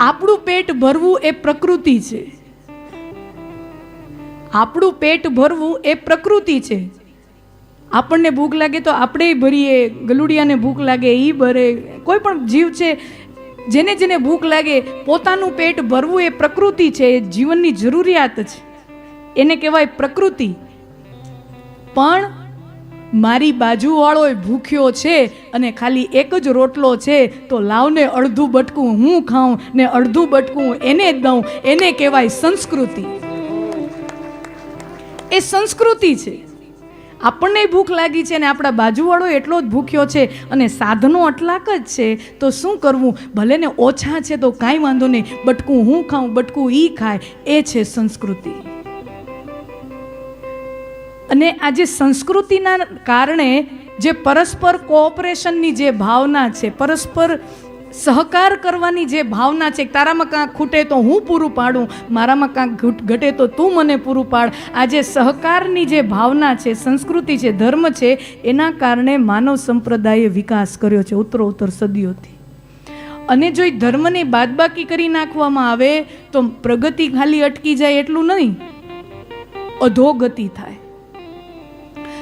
આપણું પેટ ભરવું એ પ્રકૃતિ છે. આપણું પેટ ભરવું એ પ્રકૃતિ છે. આપણને ભૂખ લાગે તો આપણે ભરીએ, ગલુડિયાને ભૂખ લાગે એ ભરે. કોઈ પણ જીવ છે, જેને જેને ભૂખ લાગે, પોતાનું પેટ ભરવું એ પ્રકૃતિ છે, એ જીવનની જરૂરિયાત છે. એને કહેવાય પ્રકૃતિ. પણ મારી બાજુવાળો ભૂખ્યો છે અને ખાલી એક જ રોટલો છે, તો લાવને અડધું બટકું હું ખાઉં ને અડધું બટકું એને દઉં. એને કહેવાય સંસ્કૃતિ. એ સંસ્કૃતિ છે. આપણને ભૂખ લાગી છે અને આપણા બાજુવાળો એટલો જ ભૂખ્યો છે અને સાધનો અટલાક જ છે, તો શું કરવું? ભલે ને ઓછા છે તો કાંઈ વાંધો નહીં. બટકું હું ખાઉં, બટકું ઈ ખાય. એ છે સંસ્કૃતિ. અને આ જે સંસ્કૃતિના કારણે જે પરસ્પર કોઓપરેશનની જે ભાવના છે, પરસ્પર સહકાર કરવાની જે ભાવના છે તારામાં કાંક ખૂટે તો હું પૂરું પાડું, મારામાં કાંક ઘટે તો તું મને પૂરું પાડ. આ જે સહકારની જે ભાવના છે, સંસ્કૃતિ છે, ધર્મ છે, એના કારણે માનવ સંપ્રદાયે વિકાસ કર્યો છે ઉત્તરો ઉત્તર સદીઓથી. અને જો એ ધર્મની બાદબાકી કરી નાખવામાં આવે, તો પ્રગતિ ખાલી અટકી જાય એટલું નહીં. અધોગતિ થાય.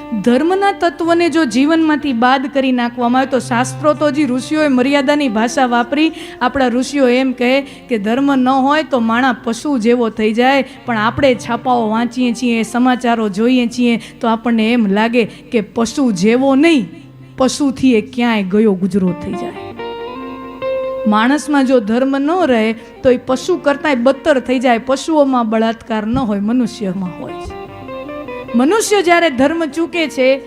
ધર્મના તત્વને જો જીવનમાંથી બાદ કરી નાખવામાં આવે તો શાસ્ત્રો તો જે ઋષિઓએ મર્યાદાની ભાષા વાપરી. આપણા ઋષિઓ એમ કહે કે ધર્મ ન હોય તો માણા પશુ જેવો થઈ જાય. પણ આપણે છાપાઓ વાંચીએ છીએ, સમાચારો જોઈએ છીએ, તો આપણને એમ લાગે કે પશુ જેવો નહીં, પશુથી એ ક્યાંય ગયો ગુજરો થઈ જાય. માણસમાં જો ધર્મ ન રહે, તો એ પશુ કરતાંય બદતર થઈ જાય. પશુઓમાં બળાત્કાર ન હોય, મનુષ્યમાં હોય છે. મનુષ્ય જ્યારે ધર્મ ચૂકે છે,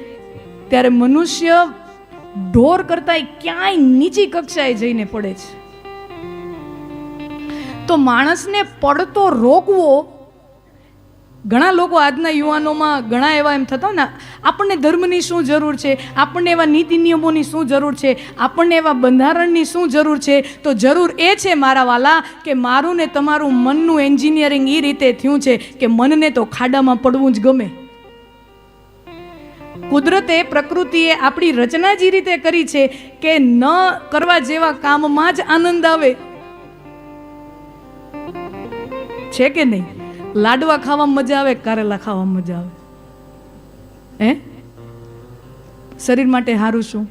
ત્યારે મનુષ્ય ઢોર કરતાંય ક્યાંય નીચી કક્ષાએ જઈને પડે છે. તો માણસને પડતો રોકવો, ઘણા લોકો આજના યુવાનોમાં ઘણા એવા એમ થતા ને, આપણને ધર્મની શું જરૂર છે? આપણને એવા નીતિ નિયમોની શું જરૂર છે? આપણને એવા બંધારણની શું જરૂર છે? તો જરૂર એ છે મારા વાલા કે મારું ને તમારું મનનું એન્જિનિયરિંગ એ રીતે થયું છે કે મનને તો ખાડામાં પડવું જ ગમે. કુદરતે પ્રકૃતિએ આપણી રચના જે રીતે કરી છે કે ન કરવા જેવા કામમાં જ આનંદ આવે. છે કે નહીં? લાડવા ખાવામાં મજા આવે, કારેલા ખાવામાં મજા આવે? હે? શરીર માટે સારું શું?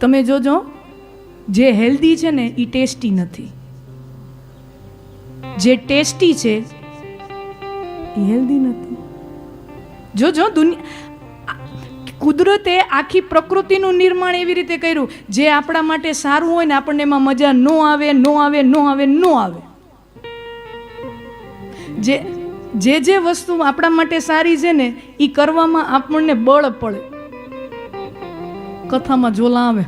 તમે જોજો, જે હેલ્ધી છે ને એ ટેસ્ટી નથી. જે ટેસ્ટી છે એ હેલ્ધી નથી. જો જો દુનિયા કુદરતે આખી પ્રકૃતિનું નિર્માણ એવી રીતે કર્યું, જે આપણા માટે સારું હોય ને આપણને એમાં મજા ન આવે ન આવે ન આવે ન આવે. જે જે જે વસ્તુ આપણા માટે સારી છે ને એ કરવામાં આપણને બળ પડે. કથામાં જોલા આવે.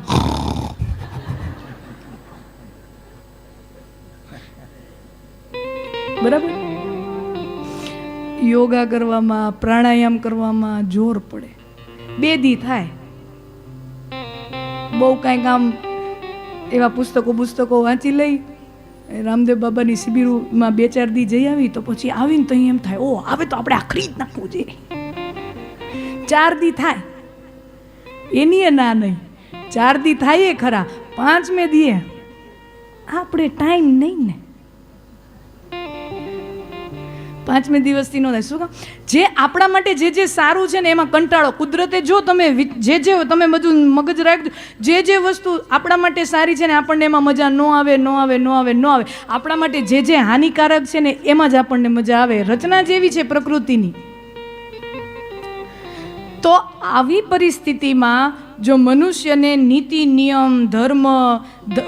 બરાબર? યોગા કરવામાં, પ્રાણાયામ કરવામાં જોર પડે. બે દી થાય. બહુ કાંઈક આમ એવા પુસ્તકો પુસ્તકો વાંચી લઈ રામદેવ બાબાની શિબિરમાં બે ચાર દી જઈ આવી તો પછી આવીને તો એમ થાય ઓ આવે તો આપણે આખરી જ નાખવું જોઈએ ચાર દી થાય. એની ના નહીં. ચાર દી થાય એ ખરા. પાંચમે દીએ. આપણે ટાઈમ નહીં ને. પાંચમે દિવસથી ન થાય. શું કામ? જે આપણા માટે જે જે સારું છે ને એમાં કંટાળો. કુદરતે જો તમે જે જે તમે બધું મગજ રાખજો. જે જે વસ્તુ આપણા માટે સારી છે ને આપણને એમાં મજા ન આવે ન આવે ન આવે ન આવે. આપણા માટે જે જે હાનિકારક છે ને એમાં જ આપણને મજા આવે. રચના જેવી છે પ્રકૃતિની. તો આવી પરિસ્થિતિમાં જો મનુષ્યને નીતિ, નિયમ, ધર્મ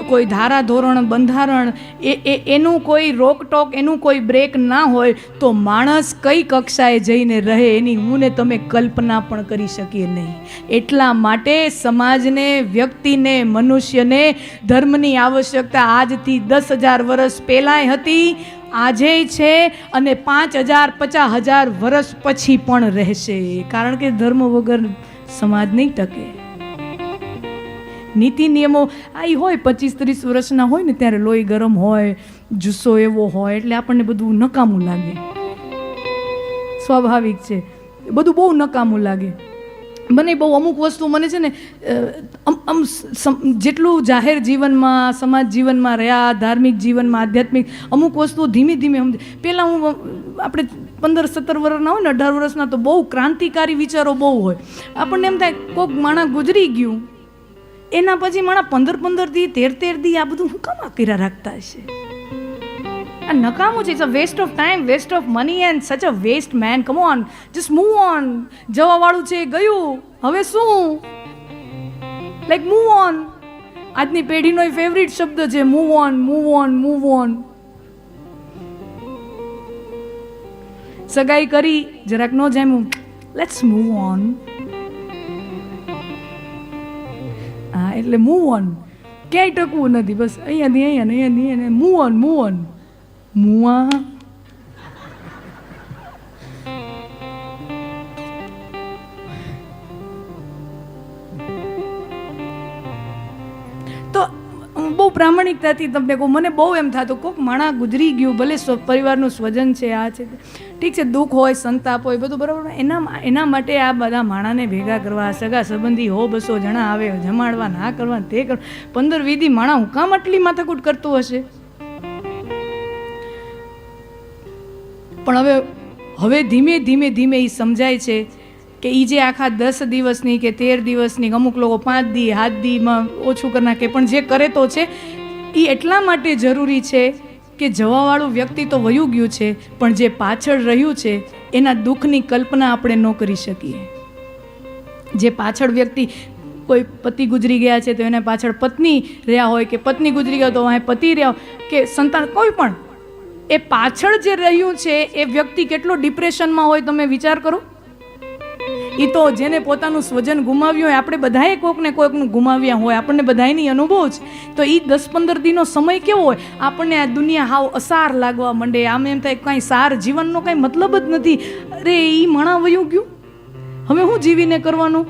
કોઈ ધારા, ધોરણ, બંધારણ, એ એ, એનું કોઈ રોકટોક, એનું કોઈ બ્રેક ના હોય, તો માણસ કઈ કક્ષાએ જઈને રહે એની હું ને તમે કલ્પના પણ કરી શકીએ નહીં. એટલા માટે સમાજને, વ્યક્તિને, મનુષ્યને ધર્મની આવશ્યકતા આજથી દસ હજાર વર્ષ પહેલાંય હતી, આજે છે અને પાંચ હજાર, પચાસ હજાર વર્ષ પછી પણ રહેશે. કારણ કે ધર્મ વગર સમાજ નહીં ટકે. નીતિ નિયમો આ હોય, પચીસ ત્રીસ વર્ષના હોય ને ત્યારે લોહી ગરમ હોય, જુસ્સો એવો હોય, એટલે આપણને બધું નકામું લાગે. સ્વાભાવિક છે. બધું બહુ નકામું લાગે. મને બહુ અમુક વસ્તુ મને છે ને આમ જેટલું જાહેર જીવનમાં, સમાજ જીવનમાં રહ્યા, ધાર્મિક જીવનમાં, આધ્યાત્મિક, અમુક વસ્તુઓ ધીમે ધીમે સમજ. પહેલાં હું આપણે પંદર સત્તર વર્ષના હોય ને, અઢાર વર્ષના, તો બહુ ક્રાંતિકારી વિચારો બહુ હોય. આપણને એમ થાય કોઈક માણસ ગુજરી ગયું એના પછી મારા પંદર પંદર દી, તેર તેર દી આ બધું હું કામ કર્યા રાખતા હશે? આ નકામું છે it's a waste of time waste of money and such a waste man come on just move on જવાવાળું છે, ગયું. હવે શું? લાઈક મૂવ ઓન આજની પેઢીનો ફેવરિટ શબ્દ છે move on move on move on સગાઈ કરી, જરાક ન જામ્યું. લેટ્સ મૂવ ઓન એટલે મૂવ ઓન ક્યાંય ટકવું નથી, બસ અહીંયાથી અહીંયા ને અહીંયાથી અહીંયા મૂવ ઓન મૂવ ઓન મુઆ. બહુ પ્રામાણિકતાથી તમને કહું, મને બહુ એમ થતું, કોક માણા ગુજરી ગયું, ભલે પરિવારનું સ્વજન છે, આ છે, ઠીક છે, દુઃખ હોય, સંતાપ હોય, બધું બરાબર એના એના માટે આ બધા માણાને ભેગા કરવા, સગા સંબંધી હો બસો જણા આવે, જમાડવા, ના કરવા, તે કરવા, પંદર વીધી માણા હું કામ આટલી માથાકૂટ કરતું હશે? પણ હવે હવે ધીમે ધીમે ધીમે એ સમજાય છે કે એ જે આખા દસ દિવસની કે તેર દિવસની અમુક લોકો પાંચ દી હાથ દીમાં ઓછું કરી નાખે. પણ જે કરે તો છે એ એટલા માટે જરૂરી છે કે જવાવાળું વ્યક્તિ તો વયું ગયું છે, પણ જે પાછળ રહ્યું છે, એના દુઃખની કલ્પના આપણે ન કરી શકીએ. જે પાછળ વ્યક્તિ કોઈ પતિ ગુજરી ગયા છે તો એના પાછળ પત્ની રહ્યા હોય કે પત્ની ગુજરી ગયા તો અહીં પતિ રહ્યા હોય કે સંતાન કોઈ પણ, એ પાછળ જે રહ્યું છે, એ વ્યક્તિ કેટલો ડિપ્રેશનમાં હોય તમે વિચાર કરો. એ તો જેને પોતાનું સ્વજન ગુમાવ્યું હોય, આપણે બધાએ કોઈકને કોઈકનું ગુમાવ્યા હોય, આપણને બધાયની અનુભવ છે. તો એ દસ પંદર દિનનો સમય કેવો હોય? આપણને આ દુનિયા હાવ અસાર લાગવા માંડે. આમ એમ થાય કાંઈ સાર જીવનનો કાંઈ મતલબ જ નથી. અરે એ મણા વયું ગયું? હવે હું જીવીને કરવાનું?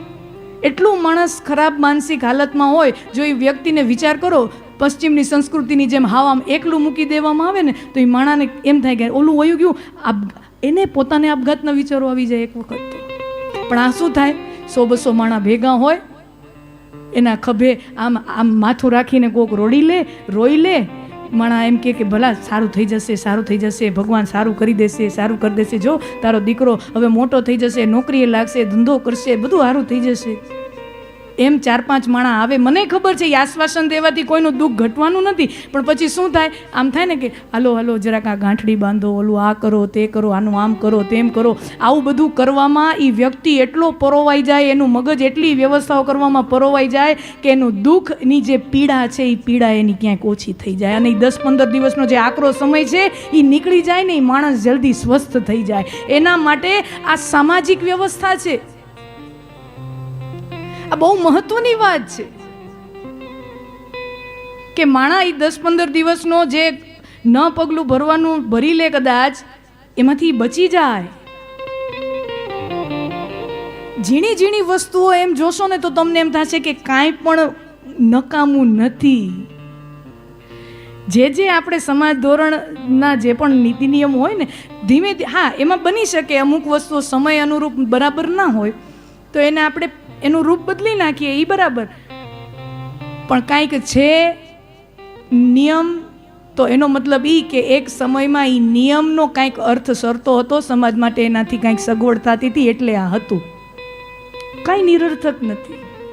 એટલું માણસ ખરાબ માનસિક હાલતમાં હોય, જો એ વ્યક્તિને વિચાર કરો, પશ્ચિમની સંસ્કૃતિની જેમ હાવ આમ એકલું મૂકી દેવામાં આવે ને, તો એ માણાને એમ થાય કે ઓલું વયું ગયું. એને પોતાને આપઘાતના વિચારો આવી જાય એક વખત. પણ આ શું થાય? સો બસો માણા ભેગા હોય, એના ખભે આમ આમ માથું રાખીને કોક રોડી લે, રોઈ લે. માણા એમ કે ભલા, સારું થઈ જશે, સારું થઈ જશે, ભગવાન સારું કરી દેશે, સારું કરી દેશે. જો તારો દીકરો હવે મોટો થઈ જશે, નોકરીએ લાગશે, ધંધો કરશે, બધું સારું થઈ જશે. એમ ચાર પાંચ માણા આવે. મને ખબર છે, એ આશ્વાસન દેવાથી કોઈનું દુઃખ ઘટવાનું નથી. પણ પછી શું થાય? આમ થાય ને કે, હાલો હાલો, જરાક આ ગાંઠડી બાંધો, ઓલું આ કરો, તે કરો, આનું આમ કરો, તેમ કરો. આવું બધું કરવામાં એ વ્યક્તિ એટલો પરોવાઈ જાય, એનું મગજ એટલી વ્યવસ્થાઓ કરવામાં પરોવાઈ જાય કે એનું દુઃખની જે પીડા છે એ પીડા એની ક્યાંક ઓછી થઈ જાય. અને એ દસ પંદર દિવસનો જે આકરો સમય છે એ નીકળી જાય ને એ માણસ જલ્દી સ્વસ્થ થઈ જાય. એના માટે આ સામાજિક વ્યવસ્થા છે. આ બહુ મહત્વની વાત છે કે માણા એ દસ પંદર દિવસનો જે ન પગલું ભરવાનું ભરી લે કદાચ, એમાંથી બચી જાય. ઝીણી ઝીણી વસ્તુઓ એમ જોશો ને તો તમને એમ થશે કે કાંઈ પણ નકામું નથી. જે જે આપણે સમાજ ધોરણના જે પણ નીતિ નિયમ હોય ને ધીમે, હા, એમાં બની શકે અમુક વસ્તુઓ સમય અનુરૂપ બરાબર ના હોય તો એને આપણે એનું રૂપ બદલી નાખીએ એ બરાબર. પણ કાંઈક છે નિયમ, તો એનો મતલબ એ કે એક સમયમાં એ નિયમનો કાંઈક અર્થ સરતો હતો, સમાજ માટે એનાથી કાંઈક સગવડ થતી હતી એટલે આ હતું. કાંઈ નિરર્થક નથી.